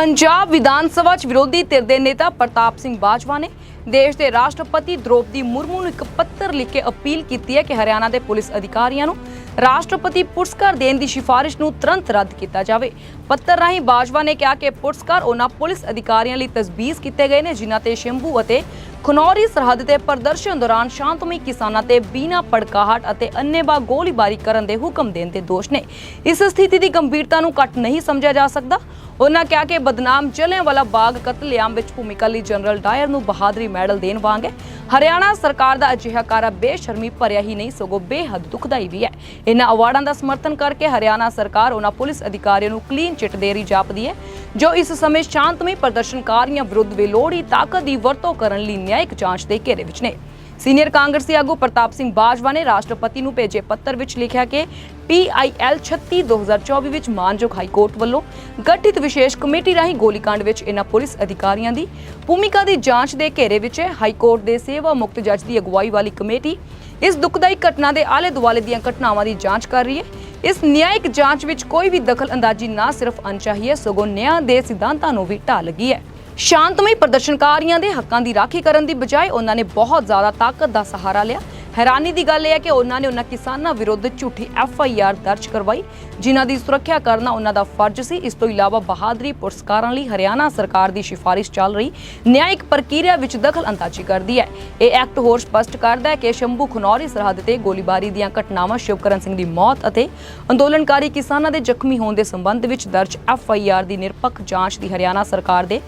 ਪੰਜਾਬ ਵਿਧਾਨ ਸਭਾ 'ਚ ਵਿਰੋਧੀ ਧਿਰ ਦੇ ਨੇਤਾ ਪ੍ਰਤਾਪ ਸਿੰਘ ਬਾਜਵਾ ਨੇ ਦੇਸ਼ ਦੇ ਰਾਸ਼ਟਰਪਤੀ ਦ੍ਰੋਪਦੀ ਮੁਰਮੂ ਨੂੰ ਇੱਕ ਪੱਤਰ ਲਿਖ ਕੇ ਅਪੀਲ ਕੀਤੀ ਹੈ ਕਿ ਹਰਿਆਣਾ ਦੇ ਪੁਲਿਸ ਅਧਿਕਾਰੀਆਂ ਨੂੰ ਰਾਸ਼ਟਰਪਤੀ ਪੁਰਸਕਾਰ ਦੇਣ ਦੀ ਸਿਫਾਰਿਸ਼ ਨੂੰ ਤੁਰੰਤ ਰੱਦ ਕੀਤਾ ਜਾਵੇ। ਪੱਤਰ ਰਾਹੀਂ ਬਾਜਵਾ ਨੇ ਕਿਹਾ ਕਿ ਪੁਰਸਕਾਰ ਉਹਨਾਂ ਪੁਲਿਸ ਅਧਿਕਾਰੀਆਂ ਲਈ ਤਜਵੀਜ਼ ਕੀਤੇ ਗਏ ਨੇ, ਜਿਨ੍ਹਾਂ ਤੇ ਸ਼ੰਭੂ ਅਤੇ ਖਨੌਰੀ ਸਰਹੱਦ ਤੇ ਪ੍ਰਦਰਸ਼ਨ ਦੌਰਾਨ ਸ਼ਾਂਤਮਈ ਕਿਸਾਨਾਂ ਤੇ ਬਿਨਾਂ ਪੜਕਾਹਟ ਅਤੇ ਅੰਨੇਵਾਹ ਗੋਲੀਬਾਰੀ ਕਰਨ ਦੇ ਹੁਕਮ ਦੇਣ ਦੇ ਦੋਸ਼ ਨੇ। ਇਸ ਸਥਿਤੀ ਦੀ ਗੰਭੀਰਤਾ ਨੂੰ ਘੱਟ ਨਹੀਂ ਸਮਝਿਆ ਜਾ ਸਕਦਾ। ਉਹਨਾਂ ਕਿਹਾ ਕਿ ਬਦਨਾਮ ਜਲਿਆਂਵਾਲਾ ਬਾਗ ਕਤਲੇਆਮ ਵਿੱਚ ਭੂਮਿਕਾ ਲਈ ਜਨਰਲ ਡਾਇਰ ਨੂੰ ਬਹਾਦਰੀ ਮੈਡਲ ਦੇਣ ਵਾਂਗ ਹੈ। ਹਰਿਆਣਾ ਸਰਕਾਰ ਦਾ ਅਜਿਹਾ ਕਾਰਾ ਬੇਸ਼ਰਮੀ ਭਰਿਆ ਹੀ ਨਹੀਂ, ਸਗੋਂ ਬੇਹੱਦ ਦੁਖਦਾਈ ਵੀ ਹੈ। ਇਹਨਾਂ ਅਵਾਰਡਾਂ ਦਾ ਸਮਰਥਨ ਕਰਕੇ ਹਰਿਆਣਾ ਸਰਕਾਰ ਉਹਨਾਂ ਪੁਲਿਸ ਅਧਿਕਾਰੀਆਂ ਨੂੰ ਕਲੀਨ ਚਿੱਟ ਦੇ ਰਹੀ ਜਾਪਦੀ ਹੈ, ਜੋ ਇਸ ਸਮੇਂ ਸ਼ਾਂਤਮਈ ਪ੍ਰਦਰਸ਼ਨਕਾਰੀਆਂ ਵਿਰੁੱਧ ਵੇਲੋੜੀ ਤਾਕਤ ਦੀ ਵਰਤੋਂ ਕਰਨ ਲਈ ਨਿਆਇਕ ਜਾਂਚ ਦੇ ਘੇਰੇ ਵਿੱਚ ਨੇ। ਸੀਨੀਅਰ ਕਾਂਗਰਸੀ ਆਗੂ ਪ੍ਰਤਾਪ ਸਿੰਘ ਬਾਜਵਾ ਨੇ ਰਾਸ਼ਟਰਪਤੀ ਨੂੰ ਭੇਜੇ ਪੱਤਰ ਵਿੱਚ ਲਿਖਿਆ ਕਿ PIL 36 2024 ਵਿੱਚ ਮਾਨਯੋਗ ਹਾਈ ਕੋਰਟ ਵੱਲੋਂ ਗਠਿਤ ਵਿਸ਼ੇਸ਼ ਕਮੇਟੀ ਰਾਹੀਂ ਗੋਲੀकांड ਵਿੱਚ ਇਹਨਾਂ ਪੁਲਿਸ ਅਧਿਕਾਰੀਆਂ ਦੀ ਭੂਮਿਕਾ ਦੀ ਜਾਂਚ ਦੇ ਘੇਰੇ ਵਿੱਚ ਹੈ ਹਾਈ ਕੋਰਟ ਦੇ ਸੇਵਾ ਮੁਕਤ ਜੱਜ ਦੀ ਅਗਵਾਈ ਵਾਲੀ ਕਮੇਟੀ ਇਸ ਦੁਖਦਾਈ ਘਟਨਾ ਦੇ ਆਲੇ ਦੁਆਲੇ ਦੀਆਂ ਘਟਨਾਵਾਂ ਦੀ ਜਾਂਚ ਕਰ ਰਹੀ ਹੈ। ਇਸ ਨਿਆਇਕ ਜਾਂਚ ਵਿੱਚ ਕੋਈ ਵੀ ਦਖਲ ਅੰਦਾਜ਼ੀ ਨਾ ਸਿਰਫ ਅਣਚਾਹੀ ਹੈ, ਸਗੋਂ ਨਿਆਂ ਦੇ ਸਿਧਾਂਤਾਂ ਨੂੰ ਵੀ ਢਾਹ ਲੱਗੀ ਹੈ। ਸ਼ਾਂਤਮਈ ਪ੍ਰਦਰਸ਼ਨਕਾਰੀਆਂ ਦੇ ਹੱਕਾਂ ਦੀ ਰਾਖੀ ਕਰਨ ਦੀ ਬਜਾਏ ਉਹਨਾਂ ਨੇ ਬਹੁਤ ਜ਼ਿਆਦਾ ਤਾਕਤ ਦਾ ਸਹਾਰਾ ਲਿਆ। ਹੈਰਾਨੀ ਦੀ ਗੱਲ ਇਹ ਹੈ ਕਿ ਉਹਨਾਂ ਨੇ ਉਹਨਾਂ ਕਿਸਾਨਾਂ ਵਿਰੁੱਧ ਝੂਠੀ ਐਫ ਆਈ ਆਰ ਦਰਜ ਕਰਵਾਈ, ਜਿਨ੍ਹਾਂ ਦੀ ਸੁਰੱਖਿਆ ਕਰਨਾ ਉਹਨਾਂ ਦਾ ਫਰਜ਼ ਸੀ। ਇਸ ਤੋਂ ਇਲਾਵਾ ਬਹਾਦਰੀ ਪੁਰਸਕਾਰਾਂ ਲਈ ਹਰਿਆਣਾ ਸਰਕਾਰ ਦੀ ਸਿਫਾਰਿਸ਼ ਚੱਲ ਰਹੀ, ਨਿਆਇਕ ਪ੍ਰਕਿਰਿਆ ਵਿੱਚ ਦਖਲ ਅੰਦਾਜ਼ੀ ਕਰਦੀ ਹੈ। ਇਹ ਐਕਟ ਹੋਰ ਸਪਸ਼ਟ ਕਰਦਾ ਹੈ ਕਿ ਸ਼ੰਭੂ ਖਨੌਰੀ ਸਰਹੱਦ ਤੇ ਗੋਲੀਬਾਰੀ ਦੀਆਂ ਘਟਨਾਵਾਂ ਸ਼ਿਵਕਰਨ ਸਿੰਘ ਦੀ ਮੌਤ ਅਤੇ ਅੰਦੋਲਨਕਾਰੀ ਕਿਸਾਨਾਂ ਦੇ ਜ਼ਖਮੀ ਹੋਣ ਦੇ ਸੰਬੰਧ ਵਿੱਚ ਦਰਜ ਐਫ ਆਈ ਆਰ ਦੀ ਨਿਰਪੱਖ ਜਾਂਚ ਦੀ ਹਰਿਆਣਾ ਸਰਕਾਰ ਦੇ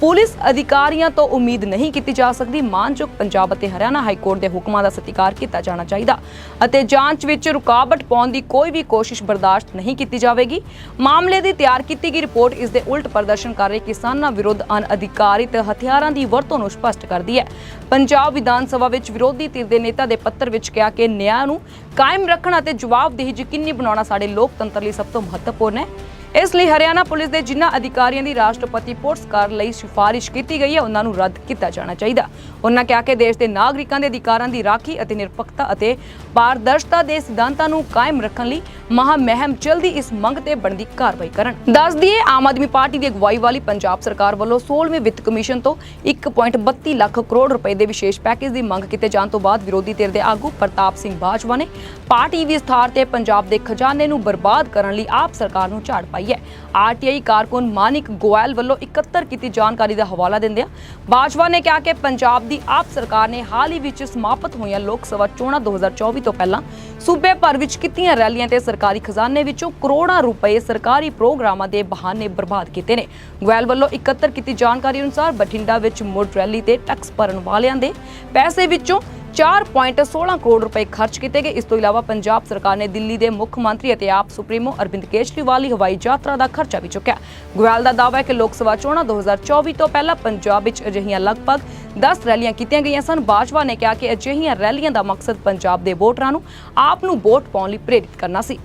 ਪੁਲਿਸ ਅਧਿਕਾਰੀਆਂ ਤੋਂ ਉਮੀਦ ਨਹੀਂ ਕੀਤੀ ਜਾ ਸਕਦੀ। ਮਾਨਯੋਗ ਪੰਜਾਬ ਅਤੇ ਹਰਿਆਣਾ ਹਾਈ ਕੋਰਟ ਦੇ ਹੁਕਮਾਂ ਦਾ ਸਤਿਕਾਰ ਕੀਤਾ ਜਾਣਾ ਚਾਹੀਦਾ ਅਤੇ ਜਾਂਚ ਵਿੱਚ ਰੁਕਾਵਟ ਪਾਉਣ ਦੀ ਕੋਈ ਵੀ ਕੋਸ਼ਿਸ਼ ਬਰਦਾਸ਼ਤ ਨਹੀਂ ਕੀਤੀ ਜਾਵੇਗੀ। ਮਾਮਲੇ ਦੀ ਤਿਆਰ ਕੀਤੀ ਗਈ ਰਿਪੋਰਟ ਇਸ ਦੇ ਉਲਟ ਪ੍ਰਦਰਸ਼ਨ ਕਰ ਰਹੇ ਕਿਸਾਨਾਂ ਵਿਰੁੱਧ ਅਨਅਧਿਕਾਰਿਤ ਹਥਿਆਰਾਂ ਦੀ ਵਰਤੋਂ ਨੂੰ ਸਪਸ਼ਟ ਕਰਦੀ ਹੈ। ਪੰਜਾਬ ਵਿਧਾਨ ਸਭਾ ਵਿੱਚ ਵਿਰੋਧੀ ਧਿਰ ਦੇ ਨੇਤਾ ਦੇ ਪੱਤਰ ਵਿੱਚ ਕਿਹਾ ਕਿ ਨਿਆਂ ਨੂੰ ਕਾਇਮ ਰੱਖਣਾ ਅਤੇ ਜਵਾਬਦੇਹੀ ਯਕੀਨੀ ਬਣਾਉਣਾ ਸਾਡੇ ਲੋਕਤੰਤਰ ਲਈ ਸਭ ਤੋਂ ਮਹੱਤਵਪੂਰਨ ਹੈ। ਇਸ ਲਈ ਹਰਿਆਣਾ ਪੁਲਿਸ ਦੇ ਜਿਨ੍ਹਾਂ ਅਧਿਕਾਰੀਆਂ ਦੀ ਰਾਸ਼ਟਰਪਤੀ ਪੁਰਸਕਾਰ ਲਈ ਸਿਫਾਰਿਸ਼ ਕੀਤੀ ਗਈ ਹੈ, ਉਹਨਾਂ ਨੂੰ ਰੱਦ ਕੀਤਾ ਜਾਣਾ ਚਾਹੀਦਾ। ਉਹਨਾਂ ਕਿਹਾ ਕਿ ਦੇਸ਼ ਦੇ ਨਾਗਰਿਕਾਂ ਦੇ ਅਧਿਕਾਰਾਂ ਦੀ ਰਾਖੀ ਅਤੇ ਨਿਰਪੱਖਤਾ ਅਤੇ ਪਾਰਦਰਸ਼ਤਾ ਦੇ ਸਿਧਾਂਤਾਂ ਨੂੰ ਕਾਇਮ ਰੱਖਣ ਲਈ ਮਹਾ ਮਹਿਮ ਜਲਦੀ ਇਸ ਮੰਗ ਤੇ ਬਣਦੀ ਕਾਰਵਾਈ ਕਰਨ। ਦੱਸ ਦਈਏ, ਆਮ ਆਦਮੀ ਪਾਰਟੀ ਦੀ ਅਗਵਾਈ ਵਾਲੀ ਪੰਜਾਬ ਸਰਕਾਰ ਵੱਲੋਂ 16ਵੇਂ ਵਿੱਤ ਕਮਿਸ਼ਨ ਤੋਂ 1.32 ਲੱਖ ਕਰੋੜ ਰੁਪਏ ਦੇ ਵਿਸ਼ੇਸ਼ ਪੈਕੇਜ ਦੀ ਮੰਗ ਕੀਤੇ ਜਾਣ ਤੋਂ ਬਾਅਦ ਵਿਰੋਧੀ ਧਿਰ ਦੇ ਆਗੂ ਪ੍ਰਤਾਪ ਸਿੰਘ ਬਾਜਵਾ ਨੇ ਪਾਰਟੀ ਵਿਸਥਾਰ ਤੇ ਪੰਜਾਬ ਦੇ ਖਜ਼ਾਨੇ ਨੂੰ ਬਰਬਾਦ ਕਰਨ ਲਈ ਆਪ ਸਰਕਾਰ ਨੂੰ ਝਾੜ ਪਾਈ ਹੈ। ਆਰਟੀਆਈ ਕਾਰਕੁਨ ਮਾਨਿਕ ਗੋਇਲ ਵੱਲੋਂ ਇਕੱਤਰ ਕੀਤੀ ਜਾਣਕਾਰੀ ਦਾ ਹਵਾਲਾ ਦਿੰਦਿਆਂ ਬਾਜਵਾ ਨੇ ਕਿਹਾ ਕਿ ਪੰਜਾਬ ਦੀ ਆਪ ਸਰਕਾਰ ਨੇ ਹਾਲ ਹੀ ਵਿੱਚ ਸਮਾਪਤ ਹੋਈਆਂ ਲੋਕ ਸਭਾ ਚੋਣਾਂ 2024 ਤੋਂ ਪਹਿਲਾਂ ਸੂਬੇ ਭਰ ਵਿੱਚ ਕੀਤੀਆਂ ਰੈਲੀਆਂ ਤੇ ਸਰਕਾਰੀ ਖਜ਼ਾਨੇ ਵਿੱਚੋਂ ਕਰੋੜਾਂ ਰੁਪਏ ਸਰਕਾਰੀ ਪ੍ਰੋਗਰਾਮਾਂ ਦੇ ਬਹਾਨੇ ਬਰਬਾਦ ਕੀਤੇ ਨੇ। ਗੋਇਲ ਵੱਲੋਂ ਇਕੱਤਰ ਕੀਤੀ ਜਾਣਕਾਰੀ ਅਨੁਸਾਰ ਬਠਿੰਡਾ ਵਿੱਚ ਮੁੜ ਰੈਲੀ ਤੇ ਟੈਕਸ ਭਰਨ ਵਾਲਿਆਂ ਦੇ ਪੈਸੇ ਵਿੱਚੋਂ 4.16 ਕਰੋੜ ਰੁਪਏ ਖਰਚ ਕੀਤੇ ਗਏ। ਇਸ ਤੋਂ ਇਲਾਵਾ ਪੰਜਾਬ ਸਰਕਾਰ ਨੇ ਦਿੱਲੀ ਦੇ ਮੁੱਖ ਮੰਤਰੀ ਅਤੇ ਆਪ ਸੁਪਰੀਮੋ ਅਰਵਿੰਦ ਕੇਜਰੀਵਾਲ ਦੀ ਹਵਾਈ ਯਾਤਰਾ ਦਾ ਖਰਚਾ ਵੀ ਚੁੱਕਿਆ। ਗੋਇਲ ਦਾ ਦਾਅਵਾ ਹੈ ਕਿ ਲੋਕ ਸਭਾ ਚੋਣਾਂ 2024 ਤੋਂ ਪਹਿਲਾਂ ਪੰਜਾਬ ਵਿੱਚ ਅਜਿਹੀਆਂ ਲਗਭਗ 10 ਰੈਲੀਆਂ ਕੀਤੀਆਂ ਗਈਆਂ ਸਨ। ਬਾਜਵਾ ਨੇ ਕਿਹਾ ਕਿ ਅਜਿਹੀਆਂ ਰੈਲੀਆਂ ਦਾ ਮਕਸਦ ਪੰਜਾਬ ਦੇ ਵੋਟਰਾਂ ਨੂੰ ਆਪ ਨੂੰ ਵੋਟ ਪਾਉਣ ਲਈ ਪ੍ਰੇਰਿਤ ਕਰਨਾ ਸੀ।